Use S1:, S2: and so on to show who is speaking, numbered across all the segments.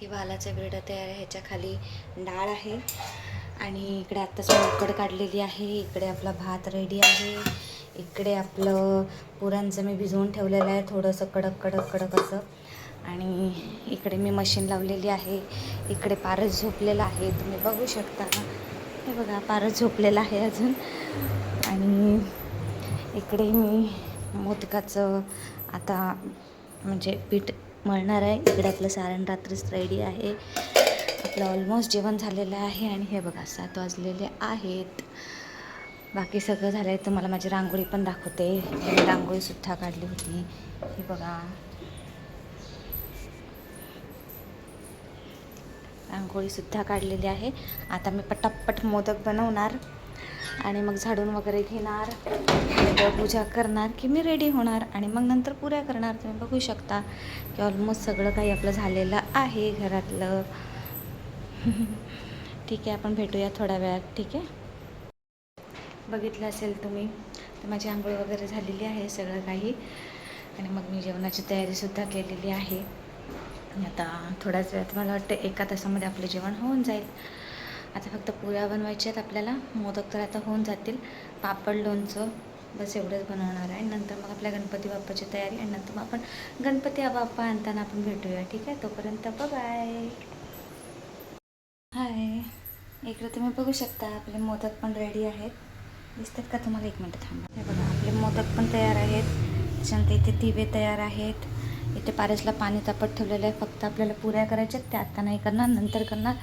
S1: ती वालाचा बिरडा तयार आहे. ह्याच्या खाली डाळ आहे. आणि इकडे आत्ताच उकड काढलेली आहे. इकडे आपला भात रेडी आहे. इकडे आपलं पुरांचं मी भिजवून ठेवलेलं आहे. थोडंसं कडक कडक कडक असं. आणि इकडे मी मशीन लावलेली आहे. इकडे पारस झोपलेला आहे. तुम्ही बघू शकता. हे बघा पारस झोपलेला आहे अजून. आणि इकडे मी मोदकाचं आता म्हणजे पीठ मळणार आहे. इकडे आपलं सारण रात्रीच रेडी आहे. आपलं ऑलमोस्ट जेवण झालेलं आहे आणि हे बघा सात वाजलेले आहेत. बाकी सगळं झालं आहे तर मला माझी रांगोळी पण दाखवते. मी रांगोळीसुद्धा काढली होती. हे बघा. रांगोळीसुद्धा काढलेली आहे. आता मी पटापट मोदक बनवणार. आणि मग झाडून वगैरे घेणार पूजा करणार की मी रेडी होणार आणि मग नंतर पुऱ्या करणार. तुम्ही बघू शकता की ऑलमोस्ट सगळं काही आपलं झालेलं आहे घरातलं. ठीक आहे आपण भेटूया थोड्या वेळात. ठीक आहे? बघितलं असेल तुम्ही तर माझी आंघोळ वगैरे झालेली आहे सगळं काही. आणि मग मी जेवणाची तयारीसुद्धा केलेली आहे. आता थोड्याच वेळात मला वाटतं एका तासामध्ये आपलं जेवण होऊन जाईल. आता फक्त पुऱ्या बनवायच्या आहेत आपल्याला. मोदक तर आता होऊन जातील. पापड लोणचं बस एवढंच बनवणार आहे. नंतर मग आपल्या गणपती बाप्पाची तयारी आणि नंतर मग आपण गणपती बाप्पा आणताना आपण भेटूया. ठीक आहे? तोपर्यंत बाय हाय इकडे तुम्ही बघू शकता आपले मोदक पण रेडी आहेत. दिसतात का तुम्हाला? एक मिनटं थांबा. हे बघा आपले मोदक पण तयार आहेत. त्याच्यानंतर इथे दिवे तयार आहेत. इथे पारसला पाणी तापत ठेवलेलं आहे. फक्त आपल्याला पुऱ्या करायच्या आहेत, त्या आता नाही करणार. नंतर करणार.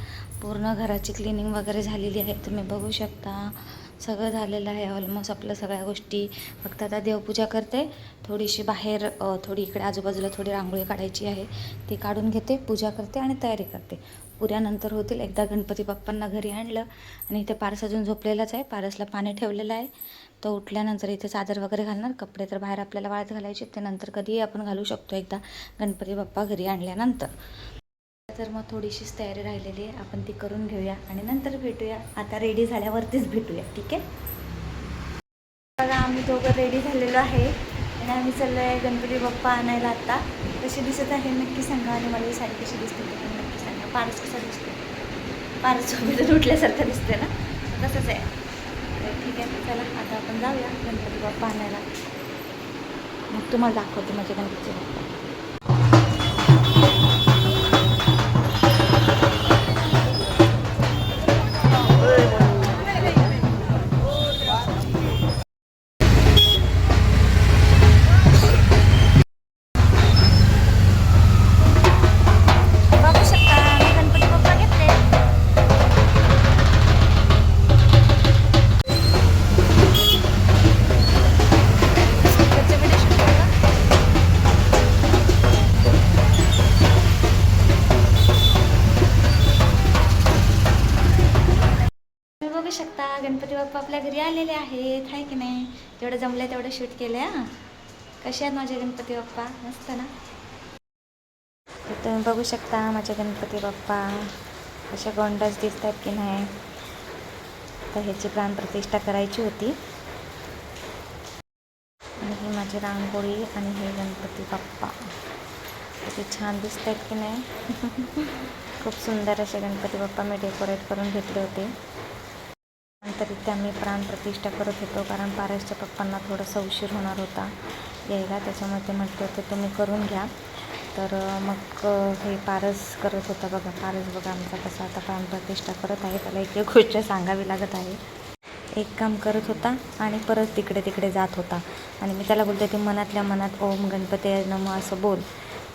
S1: पूर्ण घराची क्लिनिंग वगैरे झालेली आहे. तुम्ही बघू शकता. सगळं झालेलं आहे. ऑलमोस्ट आपल्या सगळ्या गोष्टी. फक्त आता देवपूजा करते. थोडीशी बाहेर थोडी इकडे आजूबाजूला थोडी रांगोळी काढायची आहे. ती काढून घेते पूजा करते आणि तयारी करते. उद्यानंतर होतील. एकदा गणपती बाप्पांना घरी आणलं आणि इथे पारस अजून झोपलेलाच आहे. पारसला पाणी ठेवलेलं आहे. तो उठल्यानंतर इथे चादर वगैरे घालणार. कपडे तर बाहेर आपल्याला वाळत घालायचे. ते नंतर कधीही आपण घालू शकतो. एकदा गणपती बाप्पा घरी आणल्यानंतर. तर मग थोडीशीच तयारी राहिलेली आहे. आपण ती करून घेऊया आणि नंतर भेटूया. आता रेडी झाल्यावरतीच भेटूया. ठीक आहे? बघा आम्ही दोघं रेडी झालेलो आहे. आणि आम्ही चाललो आहे गणपती बाप्पा आणायला आता. कशी दिसत आहे? नक्की सांगा आणि मला ही साडी कशी दिसते पारस कसा दिसतो पारस झोपेतून उठल्यासारखं दिसते ना? तसंच आहे. ठीक आहे चला आता आपण जाऊया. गणपती बाप्पा आणायला. मग तुम्हाला दाखवते माझ्या गणपतीचे बाप्पा. गणपती बाप्पा आपल्या घरी आलेले आहेत आहे की नाही? जेवढं जमलं तेवढं शूट केलं हां. कसे आहेत माझे गणपती बाप्पा? मस्त ना? तर तुम्ही बघू शकता माझे गणपती बाप्पा. अशा गोंडस दिसत आहेत की नाही? तर ह्याची प्राणप्रतिष्ठा करायची होती. आणि ही माझी रांगोळी आणि हे गणपती बाप्पा. किती छान दिसत आहेत की नाही? खूप सुंदर असे गणपती बाप्पा मी डेकोरेट करून घेतले होते. नंतर इथे आम्ही प्राणप्रतिष्ठा करत होतो कारण पारसच्या पप्पांना थोडासा उशीर होणार होता यायला त्याच्यामुळे ते म्हटले होते तुम्ही करून घ्या. तर मग हे पारस करत होता बघा पारस बघा आमचा कसा आता प्राणप्रतिष्ठा करत आहे त्याला एक एक गोष्ट सांगावी लागत आहे. एक काम करत होता आणि परत तिकडे तिकडे जात होता. आणि मी त्याला बोलते ते मनातल्या मनात ओम गणपती नम असं बोल.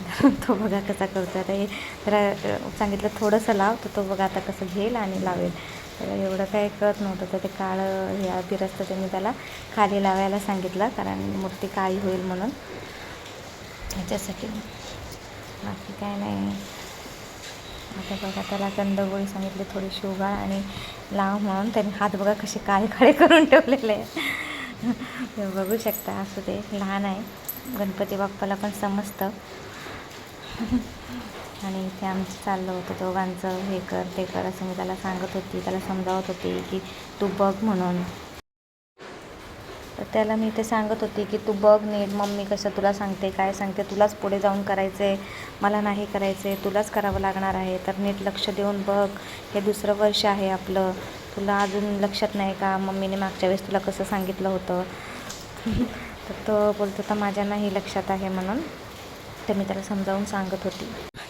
S1: तो बघा कसा करतो आता हे त्याला सांगितलं थोडंसं लाव तर तो बघा आता कसं घेईल आणि लावेल. त्याला एवढं काही कळत नव्हतं. तर ते काळं हे अभिरस्त त्यांनी त्याला खाली लावायला सांगितलं कारण मूर्ती काळी होईल म्हणून. ह्याच्यासाठी बाकी काय नाही. आता बघा त्याला कंदगोळी सांगितली थोडीशी उगाळ आणि लाव म्हणून. त्यांनी हात बघा कसे काळे काळे करून ठेवलेले आहे बघू शकता असू दे लहान आहे. गणपती बाप्पाला पण समजतं. आणि इथे आमचं चाललं होतं दोघांचं हे कर ते कर असं मी त्याला सांगत होती त्याला समजावत होती की तू बघ म्हणून. तर त्याला मी ते सांगत होती की तू बघ नीट मम्मी कसं तुला सांगते काय सांगते तुलाच पुढे जाऊन करायचं आहे मला नाही करायचं आहे तुलाच करावं लागणार आहे तर नीट लक्ष देऊन बघ हे दुसरं वर्ष आहे आपलं तुला अजून लक्षात नाही का मम्मीने मागच्या वेळेस तुला कसं सांगितलं होतं? तर तो बोलत होता माझ्या नाही लक्षात आहे म्हणून. तर मी त्याला समजावून सांगत होती.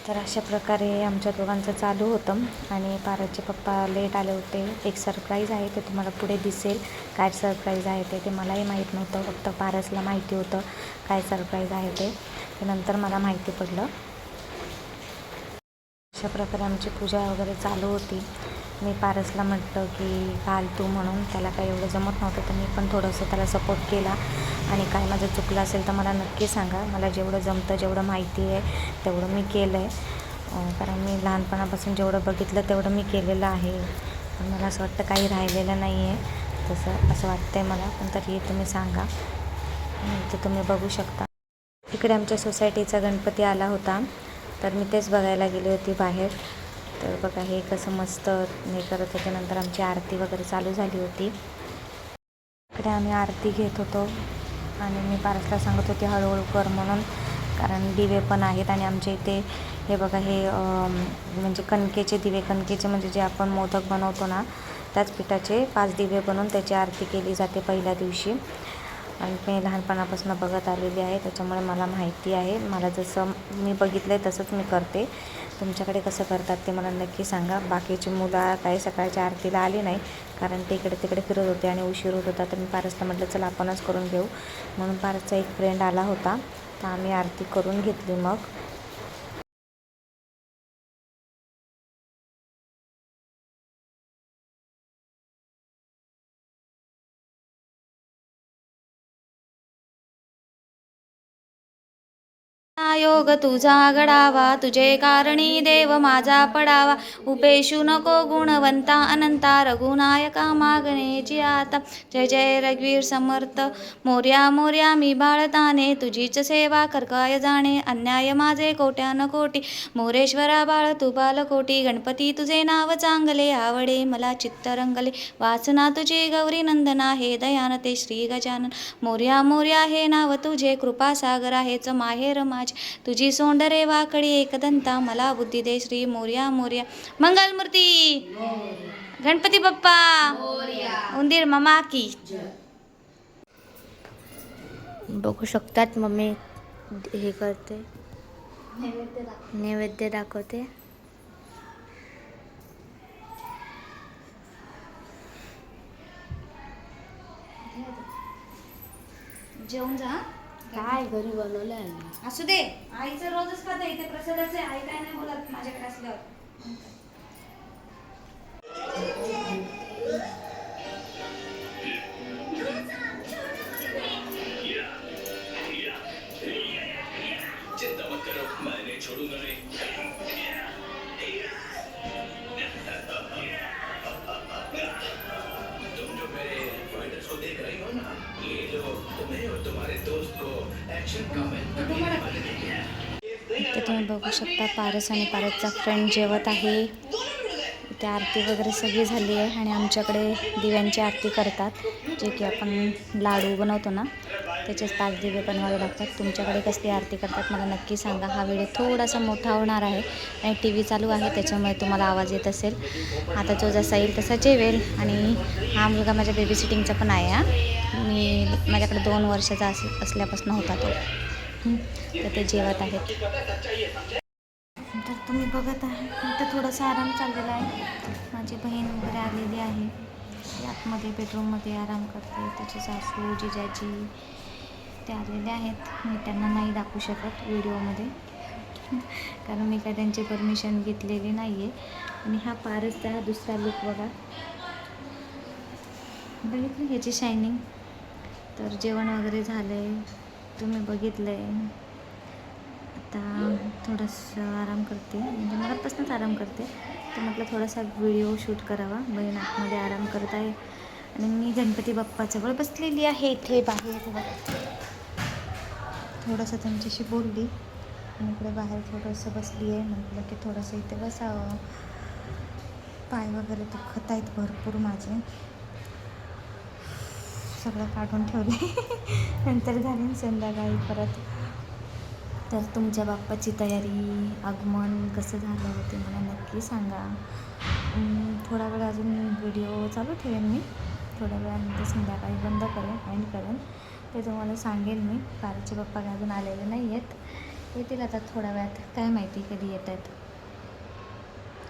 S1: तर अशा प्रकारे आमच्या दोघांचं चालू होतं आणि पारसचे पप्पा लेट आले होते. एक सरप्राईज आहे ते तुम्हाला पुढे दिसेल. काय सरप्राईज आहे ते ते मलाही माहीत नव्हतं. फक्त पारसला माहिती होतं काय सरप्राईज आहे ते. ते नंतर मला माहिती पडलं. अशा प्रकारे आमची पूजा वगैरे चालू होती. मी पारसला म्हटलं की काल तू म्हणून त्याला काही एवढं जमत नव्हतं तर मी पण थोडंसं त्याला सपोर्ट केला. आणि काय माझं चुकलं असेल तर मला नक्की सांगा. मला जेवढं जमतं जेवढं माहिती आहे तेवढं मी केलं आहे कारण मी लहानपणापासून जेवढं बघितलं तेवढं मी केलेलं आहे. पण मला असं वाटतं काही राहिलेलं नाही आहे. तसं असं वाटतं आहे मला. पण तरी तुम्ही सांगा. तर तुम्ही बघू शकता. इकडे आमच्या सोसायटीचा गणपती आला होता. तर मी तेच बघायला गेली होती बाहेर. तर बघा हे कसं मस्त हे करत त्याच्यानंतर नंतर आमची आरती वगैरे चालू झाली होती. इकडे आम्ही आरती घेत होतो आणि मी पारसला सांगत होते हळूहळू कर म्हणून कारण दिवे पण आहेत आणि आमच्या इथे हे बघा हे म्हणजे कणकेचे दिवे कणकेचे म्हणजे जे आपण मोदक बनवतो ना त्याच पिठाचे पाच दिवे बनवून त्याची आरती केली जाते पहिल्या दिवशी. आणि मी लहानपणापासून बघत आलेली आहे त्याच्यामुळे मला माहिती आहे. मला जसं मी बघितलं आहे तसंच मी करते. तुमच्याकडे कसं करतात ते मला नक्की सांगा. बाकीची मुलं काही सकाळच्या आरतीला आली नाही कारण ते इकडे तिकडे फिरत होते आणि उशीर होत होता. तर मी पारसला म्हटलं चला आपणच करून घेऊ. म्हणून पारसचा एक फ्रेंड आला होता. तर आम्ही आरती करून घेतली मग. योग तुझा घडावा तुझे कारणी देव माझा पडावा. उपेशू नको गुणवंता अनंता रघुनायका मागणेची आता. जय जय रघुवीर समर्थ. मोर्या मोर्या मी बाळताने तुझीच सेवा करकाय जाणे? अन्याय माझे कोट्यान कोटी. मोरेश्वरा बाळ तू बालकोटी. गणपती तुझे नाव चांगले आवडे मला चित्त रंगले वासना तुझी गौरी नंदना हे दयानते श्री गजानन. मोर्या मोर्या हे नाव तुझे कृपा सागर आहेच माहेर माझे. तुझी सोंडरे वाकडी एकदंता मला बुद्धी दे श्री मोर्या मोर्या. मंगलमूर्ती गणपती बाप्पा. उंदीर मामा की.
S2: बघू शकतात मम्मी हे करते. नैवेद्य दाखवते.
S1: जेवून जा
S2: काय घरी बनवलं आहे
S1: असू दे. आईचं रोजच खात. इथे प्रसादाचं आहे. आई काय नाही बोलत. माझ्याकडे असल्यावर. इथे तुम्ही बघू शकता पारस आणि पारसचा फ्रेंड जेवत आहे. इथे आरती वगैरे सगळी झाली आहे आणि आमच्याकडे दिव्यांची आरती करतात जे की आपण लाडू बनवतो ना त्याचेच पाच दिवे बनवावे लागतात. तुमच्याकडे कसली आरती करतात मला नक्की सांगा. हा व्हिडिओ थोडासा मोठा होणार आहे. आणि टी व्ही चालू आहे त्याच्यामुळे तुम्हाला आवाज येत असेल. आता जो जसा येईल तसा जेवेल. आणि हा मुलगा माझ्या बेबी सिटिंगचा पण आहे हा. मी माझ्याकडे दोन वर्षाचा अस असल्यापासून होता तो. तर ते जेवत आहेत. तर तुम्ही बघत आहे इथं थोडासा आराम चाललेला आहे. माझी बहीण वगैरे आलेली आहे. ती आतमध्ये बेडरूममध्ये आराम करते. त्याची सासू जिजाजी ते आलेले आहेत. मी त्यांना नाही दाखवू शकत व्हिडिओमध्ये. कारण मी काय त्यांची परमिशन घेतलेली नाही आहे आणि हा पारसचा हा दुसरा लुक बघा. बघितलं ह्याची शायनिंग? तर जेवण वगैरे झालं आहे तुम्ही बघितलं आहे आता थोडंसं आराम करते. म्हणजे मनापासूनच आराम करते. तर म्हटलं थोडासा व्हिडिओ शूट करावा. बहीण आतमध्ये आराम करत आहे आणि मी गणपती बाप्पाजवळ बसलेली आहे इथे बाहेर. थोडंसं त्यांच्याशी बोलली. आणि इकडे बाहेर थोडंसं बसली आहे म्हटलं की थोडंसं इथे बसावं. पाय वगैरे दुखत आहेत भरपूर माझे. सगळं काढून ठेवले. नंतर घालीन संध्याकाळी परत. तर तुमच्या बाप्पाची तयारी आगमन कसं झालं ते मला नक्की सांगा. थोडा वेळ अजून व्हिडिओ चालू ठेवेन मी. थोड्या वेळानंतर संध्याकाळी बंद करेन एंड करेन. ते तुम्हाला सांगेन मी. कारचे पप्पा काय अजून आलेले नाही आहेत येतील आता थोड्या वेळात. काय माहिती कधी येत आहेत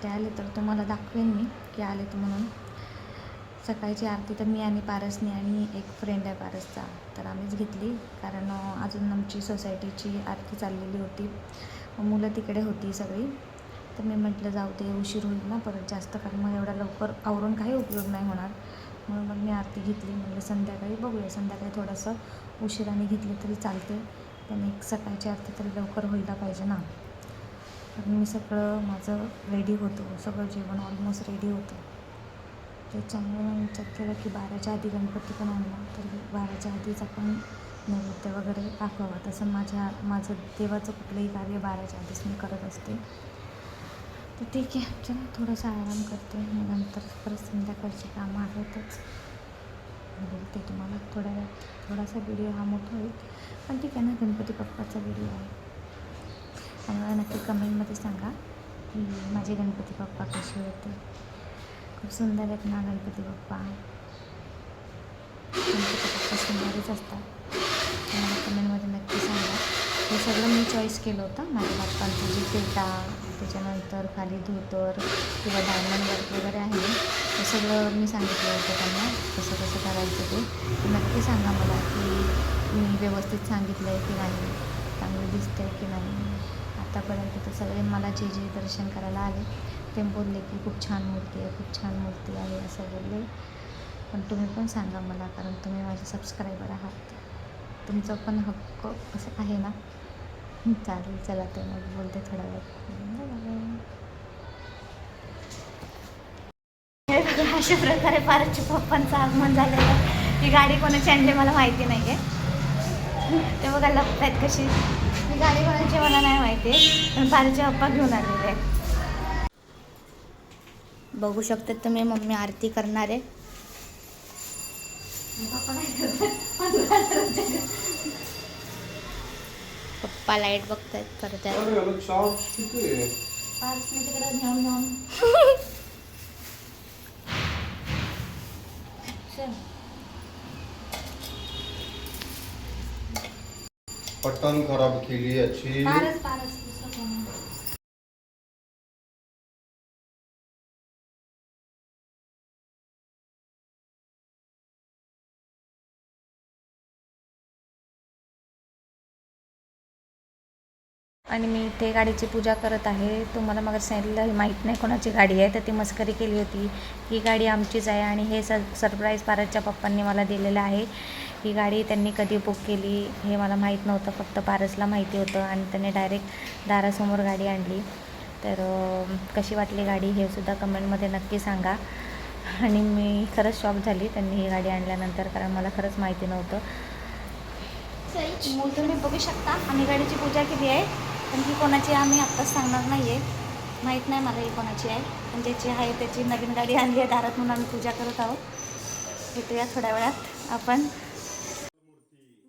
S1: ते आले तर तुम्हाला दाखवेन मी की आले तर म्हणून. सकाळची आरती तर मी आणि पारसने आणि एक फ्रेंड आहे पारसचा. तर आम्हीच घेतली. कारण अजून आमची सोसायटीची आरती चाललेली होती. मुलं तिकडे होती सगळी. तर मी म्हटलं जाऊ दे उशीर होईल ना परत जास्त कारण मग एवढ्या लवकर आवरून काही उपयोग नाही होणार. म्हणून मग मी आरती घेतली. म्हटलं संध्याकाळी बघूया. संध्याकाळी थोडंसं उशिराने घेतली तरी चालते. पण एक सकाळची आरती तरी लवकर व्हायला पाहिजे ना. कारण मी सगळं माझं रेडी होतो. सगळं जेवण ऑलमोस्ट रेडी होतं. त्याच्यामुळे मी विचार केला की बाराच्या आधी गणपती पण आणला. तर बाराच्या आधीच आपण नैवेद्य वगैरे दाखवावा. तसं माझ्या माझं देवाचं कुठलंही कार्य बाराच्या आधीच मी करत असते. तर ठीक आहे. चला थोडासा आराम करते. नंतर परत संध्याकाळची कामं आहेतच. बोलते तुम्हाला थोड्या वेळात. थोडासा व्हिडिओ हा मोठा होईल. पण ठीक आहे ना गणपती बाप्पाचा व्हिडिओ आहे. आणि मला नक्की कमेंटमध्ये सांगा की माझे गणपती बाप्पा कसे होते. खूप सुंदर आहेत ना गणपती बाप्पा. गणपती बाप्पा सुंदरच असतात. मला कमेंटमध्ये नक्की सांगा. हे सगळं मी चॉईस केलं होतं. माझ्या बाप्पांचं जी पेटा त्याच्यानंतर खाली धोतर किंवा डायमंड वर्क वगैरे आहे ते सगळं मी सांगितलं होतं त्यांना. कसं कसं करायचं ते. तर नक्की सांगा मला की मी व्यवस्थित सांगितलं आहे की नाही चांगलं दिसतं आहे की नाही. आतापर्यंत तर सगळे मला जे जे दर्शन करायला आले ते बोलले की खूप छान मूर्ती आहे खूप छान मूर्ती आहे असं बोलले. पण तुम्ही पण सांगा मला कारण तुम्ही माझे सबस्क्रायबर आहात. तुमचं पण हक्क असं आहे ना? चालेल चला ते मग बोलते थोडा वेळ. बघा, अशा प्रकारे पारच्या पप्पांचं आगमन झालेलं आहे. ही गाडी कोणाची आणली मला माहिती नाही आहे ते बघा लपत आहेत कशी. ही गाडी कोणाची मला नाही माहिती. पण पारचे पप्पा घेऊन आलेले आहेत. बघू शकतात तुम्ही मम्मी आरती करणार आहे.
S2: पप्पा लाइट बघतायत करतायत
S3: अरे याला चार्ज किती आहे?
S1: पार्सने तिकडे घेऊन जाऊन. चल.
S3: पटन खराब केली याची.
S1: आणि मी इथे गाडीची पूजा करत आहे. तुम्हाला मग सांगितलं हे माहीत नाही कोणाची गाडी आहे तर ती मस्करी केली होती. ही गाडी आमचीच आहे आणि हे सर सरप्राईज पारसच्या पप्पांनी मला दिलेलं आहे. ही गाडी त्यांनी कधी बुक केली हे मला माहीत नव्हतं फक्त पारसला माहिती होतं आणि त्यांनी डायरेक्ट दारासमोर गाडी आणली. तर कशी वाटली गाडी हे सुद्धा कमेंटमध्ये नक्की सांगा. आणि मी खरंच शॉक झाली त्यांनी ही गाडी आणल्यानंतर कारण मला खरंच माहिती नव्हतं. तुम्ही बघू शकता. आम्ही गाडीची पूजा केली आहे. पण ही कोणाची आहे आम्ही आत्ताच सांगणार नाही आहे माहीत नाही मला ही कोणाची आहे. पण ज्याची आहे त्याची नवीन गाडी आणली आहे दारात म्हणून आम्ही पूजा करत आहोत. भेटूया थोड्या वेळात. आपण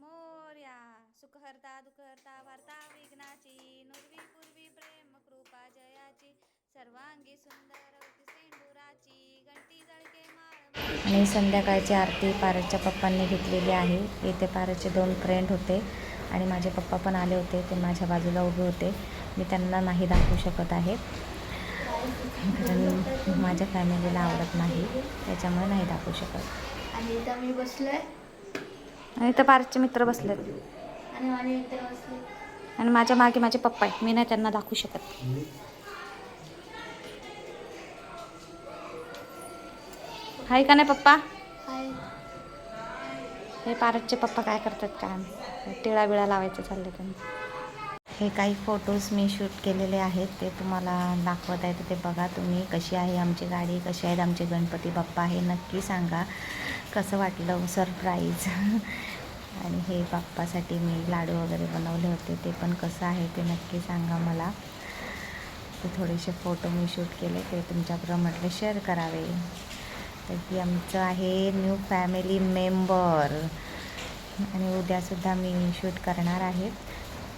S1: मोर्या सुखहर्ता दुःखहर्ता वार्ता विघ्नाची नुर्वी पूर्वी प्रेम कृपा जयाची सर्वांगी सुंदर सेंडुराची घंटी जळके माळ आणि संध्याकाळची आरती पारसच्या पप्पांनी घेतलेली आहे. इथे पारसचे दोन फ्रेंड होते. आणि माझे पप्पा पण आले होते ते माझ्या बाजूला उभे होते. मी त्यांना नाही दाखवू शकत आहे. कारण माझ्या फॅमिलीला आवडत नाही त्याच्यामुळे नाही दाखवू शकत.
S2: आणि इथं मी बसलोय.
S1: आणि इथं पारसचे मित्र बसलेत.
S2: आणि माझे बसले.
S1: आणि माझ्या मागे माझे पप्पा आहेत. मी नाही त्यांना दाखवू शकत. हाय का नाही पप्पा?
S2: हाय.
S1: हे पारसचे पप्पा काय करतात काय? टिळा बिळा लावायचं चाललं त्यांचं हे काही फोटोज मी शूट केलेले आहेत ते तुम्हाला दाखवत आहेत. ते बघा तुम्ही कशी आहे आमची गाडी कशी आहेत आमचे गणपती बाप्पा हे नक्की सांगा कसं वाटलं सरप्राईज आणि हे बाप्पासाठी मी लाडू वगैरे बनवले होते ते पण कसं आहे ते नक्की सांगा मला. ते थोडेसे फोटो मी शूट केले ते तुमच्याबरोबर म्हटले शेअर करावे. तर ही आमचं आहे न्यू फॅमिली मेंबर आणि उद्यासुद्धा मी शूट करणार आहे.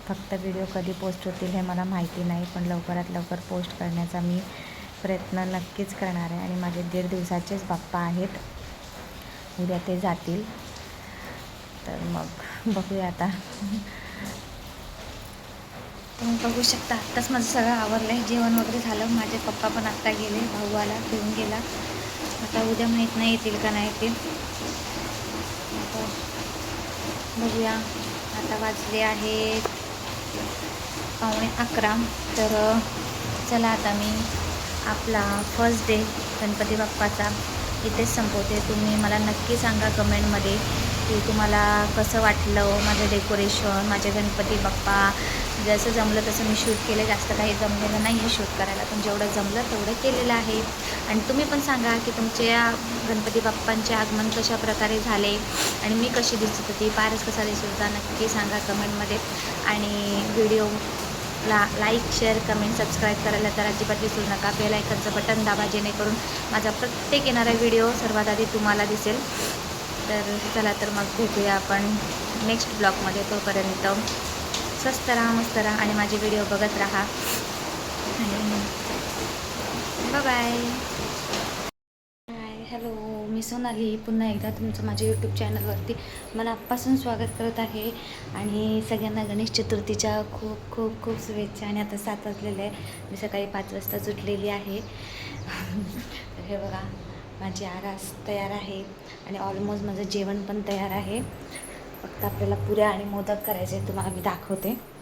S1: फक्त व्हिडिओ कधी पोस्ट होतील हे मला माहिती नाही पण लवकरात लवकर पोस्ट करण्याचा मी प्रयत्न नक्कीच करणार आहे. आणि माझे दीड दिवसाचेच बाप्पा आहेत. उद्या ते जातील. तर मग बघूया आता. तुम्ही बघू शकता आत्ताच माझं सगळं आवरलं आहे जेवण वगैरे झालं. माझे पप्पा पण आत्ता गेले भाऊ आला घेऊन गेला. आता उद्या माहीत नाही येतील का नाही येतील आता बघूया. आता वाजले आहेत पावणे अकरा. तर चला आता मी आपला फर्स्ट डे गणपती बाप्पाचा इथेच संपवते. तुम्ही मला नक्की सांगा कमेंटमध्ये की तुम्हाला कसं वाटलं माझं डेकोरेशन माझे गणपती बाप्पा जसं जमलं तसं मी शूट केलं. जास्त काही जमलेलं नाही आहे शूट करायला. पण जेवढं जमलं तेवढं केलेलं आहे. आणि तुम्ही पण सांगा की तुमच्या गणपती बाप्पांचे आगमन कशा प्रकारे झाले आणि मी कशी दिसत होती? पारस कसा दिसत होता? नक्की सांगा कमेंटमध्ये. आणि व्हिडिओ ला लाईक शेअर कमेंट सबस्क्राईब करायला तर अजिबात विसरू नका. बेल आयकनचं बटन दाबा जेणेकरून माझा प्रत्येक येणारा व्हिडिओ सर्वात आधी तुम्हाला दिसेल. तर चला तर मग भेटूया आपण नेक्स्ट ब्लॉगमध्ये तोपर्यंत. स्वस्त राहा मस्त राहा आणि माझे व्हिडिओ बघत राहा. आणि बाय हाय हॅलो मी सोनाली. पुन्हा एकदा तुमचं माझ्या यूट्यूब चॅनलवरती मनापासून स्वागत करत आहे. आणि सगळ्यांना गणेश चतुर्थीच्या खूप खूप खूप शुभेच्छा. आणि आता सात वाजलेलं आहे. मी सकाळी पाच वाजता सुटलेली आहे. हे बघा माझी आरास तयार आहे. आणि ऑलमोस्ट माझं जेवण पण तयार आहे. फक्त आपल्याला पुऱ्या आणि मोदक करायचे तुम्हाला मी दाखवते.